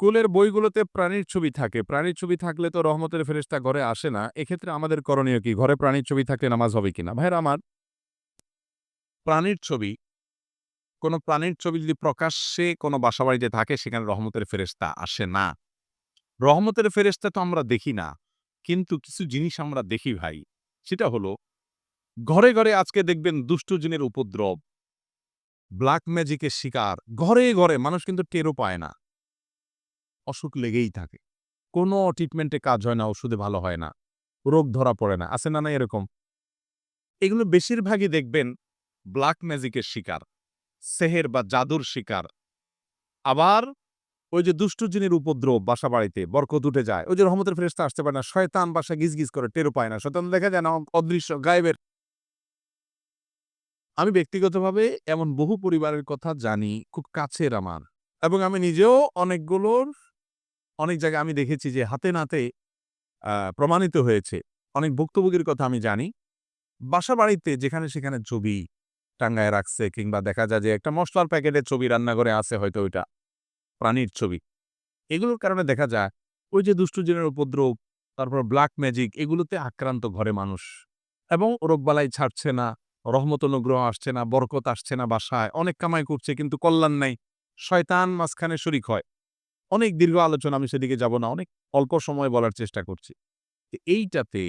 স্কুলের বইগুলোতে প্রাণীর ছবি থাকে। প্রাণীর ছবি থাকলে তো রহমতের ফেরেশতা ঘরে আসে না। এক্ষেত্রে আমাদের করণীয় কি? ঘরে প্রাণীর ছবি থাকলে নামাজ হবে কিনা? ভাইরা আমার প্রাণীর ছবি, কোনো প্রাণীর ছবি যদি প্রকাশ্যে কোনো বাসাবাড়িতে থাকে, সেখানে রহমতের ফেরেশতা আসে না। রহমতের ফেরেশতা তো আমরা দেখি না। কিন্তু কিছু জিনিস আমরা দেখি ভাই। সেটা হলো, ঘরে ঘরে আজকে দেখবেন দুষ্টু জিনের উপদ্রব ব্ল্যাক ম্যাজিকের শিকার। ঘরে ঘরে মানুষ কিন্তু টেরও পায় না। অসুখ লেগেই থাকে। কোনো ট্রিটমেন্টে কাজ হয় না, ওষুধে ভালো হয় না, রোগ ধরা পড়ে না, আছে না না এরকম? এগুলো বেশিরভাগই দেখবেন ব্ল্যাক ম্যাজিকের শিকার, সেহের বা জাদুর শিকার। আবার ওই যে দুষ্টু জিনের উপদ্রব বাসা বাড়িতে বরকত উঠে যায়, ওই যে রহমতের ফেরেস্তা আসতে পারে না, শয়তান বাসা গিজ গিজ করে টেরো পায় না, শয়তান দেখা যায় না, অদৃশ্য, গায়েবের। আমি ব্যক্তিগতভাবে এমন বহু পরিবারের কথা জানি, খুব কাছের আমার, এবং আমি নিজেও অনেকগুলোর অনেক জায়গায় আমি দেখেছি যে হাতে নাতে প্রমাণিত হয়েছে। অনেক ভুক্তভোগীর কথা আমি জানি। বাসা বাড়িতে যেখানে সেখানে ছবি টাঙ্গায় রাখছে কিংবা দেখা যায় যে একটা মশলার প্যাকেটের ছবি রান্নাঘরে আছে হয়তো ওইটা, প্রাণীর ছবি। এগুলোর কারণে দেখা যায় ওই যে দুষ্টু জিনের উপদ্রব, তারপর ব্ল্যাক ম্যাজিক এগুলোতে আক্রান্ত ঘরে মানুষ। এবং রোগবালাই ছাড়ছে না, রহমত অনুগ্রহ আসছে না, বরকত আসছে না বাসায়, অনেক কামাই করছে কিন্তু কল্যাণ নাই, শয়তান মাঝখানে শরিক হয়। অনেক দীর্ঘ আলোচনা, আমি সেদিকে যাব না, অনেক অল্প সময় বলার চেষ্টা করছি। এইটাতে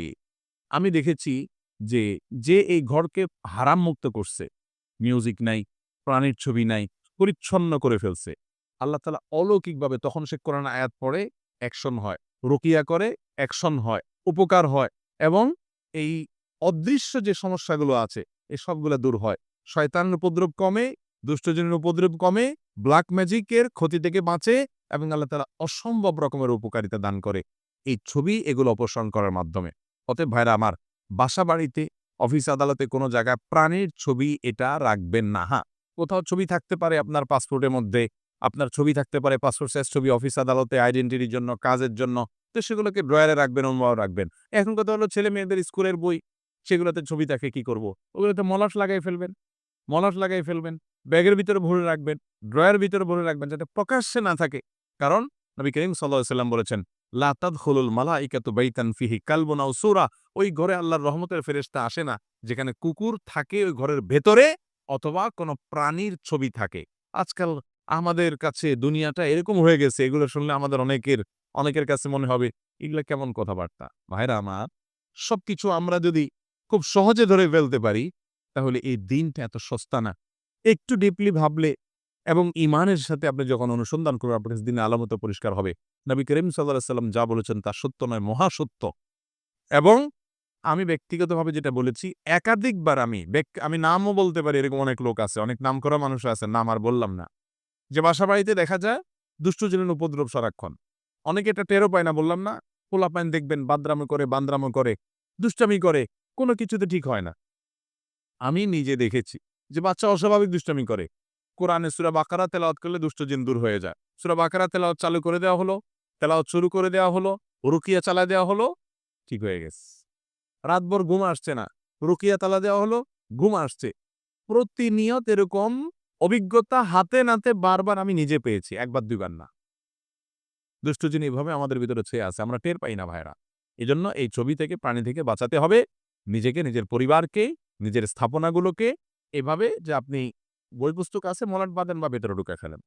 আমি দেখেছি যে যে এই ঘরকে হারাম মুক্ত করছে, মিউজিক নাই, প্রাণীর ছবি নাই, পরিচ্ছন্ন করে ফেলছে, আল্লাহ তালা অলৌকিকভাবে তখন সে কোরআন আয়াত পড়ে, অ্যাকশন হয়, রুকিয়া করে, অ্যাকশন হয়, উপকার হয় এবং এই অদৃশ্য যে সমস্যাগুলো আছে এই সবগুলো দূর হয়। শয়তানের উপদ্রব কমে, দুষ্টজনের উপদ্রব কমে ব্ল্যাক ম্যাজিকের ক্ষতি থেকে বাঁচে এবং আল্লাহ তালা অসম্ভব রকমের উপকারিতা দান করে এই ছবি এগুলো অপসারণ করার মাধ্যমে। অতএব ভাইরা আমার বাসা বাড়িতে অফিস আদালতে কোনো জায়গায় প্রাণীর ছবি এটা রাখবেন না। হ্যাঁ কোথাও ছবি থাকতে পারে আপনার পাসপোর্টের মধ্যে, আপনার ছবি থাকতে পারে পাসপোর্ট সাইজ ছবি অফিস আদালতে আইডেন্টিটির জন্য, কাজের জন্য। তো সেগুলোকে ড্রয়ারে রাখবেন অন্যভাবে রাখবেন। এখন কথা হলো ছেলে মেয়েদের স্কুলের বই, সেগুলোতে ছবি থাকে কি করব? ওগুলোতে মলাট লাগাই ফেলবেন মলাট লাগাই ফেলবেন। ব্যাগের ভিতরে ভরে রাখবেন ড্রয়ার ভিতরে ভরে রাখবেন যাতে প্রকাশ্যে না থাকে। কারণ নবী করিম সাল্লাহ সাল্লাম বলেছেন লাতাদ হলুল মালা ইকাতু বাইতান ফিহি কালবোনাও সুরা ওই ঘরে আল্লাহর রহমতের ফেরেস্তা আসে না, যেখানে কুকুর থাকে ওই ঘরের ভেতরে অথবা কোনো প্রাণীর ছবি থাকে। আজকাল আমাদের কাছে দুনিয়াটা এরকম হয়ে গেছে, এগুলো শুনলে আমাদের অনেকের অনেকের কাছে মনে হবে, এগুলো কেমন কথাবার্তা? ভাইরা আমার, সবকিছু আমরা যদি খুব সহজে ধরে ফেলতে পারি, তাহলে এই দিনটা এত সস্তা না। একটু ডিপলি ভাবলে এবং ইমানের সাথে আপনি যখন অনুসন্ধান করবেন, আপনার কাছে দিনে আলামত পরিষ্কার হবে। নবী করিম সাল্লাহ সাল্লাম যা বলেছেন তা সত্য নয় মহাসত্য এবং আমি ব্যক্তিগতভাবে যেটা বলেছি, একাধিকবার আমি আমি নামও বলতে পারি, এরকম অনেক লোক আছে, অনেক নাম করা মানুষ আছে, নাম আর বললাম না। যে বাসা বাড়িতে দেখা যায়, দুষ্টু জনের উপদ্রব সারাক্ষণ। অনেকে এটা টেরও পায় না, বললাম না পোলা পাইন দেখবেন, বাদরামো করে বান্দ্রামো করে, দুষ্টামি করে, কোনো কিছুতে ঠিক হয় না। আমি নিজে দেখেছি যে বাচ্চা অস্বাভাবিক দুষ্টমি করে। কোরআনে সুরা বাকারা তেলাওয়াত করলে দুষ্টজিন দূর হয়ে যায়। সুরা বাকারা তেলাওয়াত চালু করে দেওয়া হলো, তেলাওয়াত শুরু করে দেওয়া হলো, রুকিয়া চালা দেওয়া হলো, ঠিক হয়ে গেছে। রাতভর ঘুম আসছে না, রুকিয়া তালা দেওয়া হলো, ঘুম আসছে। প্রতিনিয়ত এরকম অভিজ্ঞতা হাতে নাতে বারবার আমি নিজে পেয়েছি, একবার দুইবার না। দুষ্টজিন এইভাবে আমাদের ভিতরে ছেয়ে আছে, আমরা টের পাই না ভাইরা। এজন্য এই ছবি থেকে, প্রাণী থেকে বাঁচাতে হবে। নিজেকে, নিজের পরিবারকে, নিজের স্থাপনাগুলোকে এভাবে যে আপনি বই পুস্তক আছে মলাট বাঁধেন বা ভেতরে ঢুকে ফেলেন।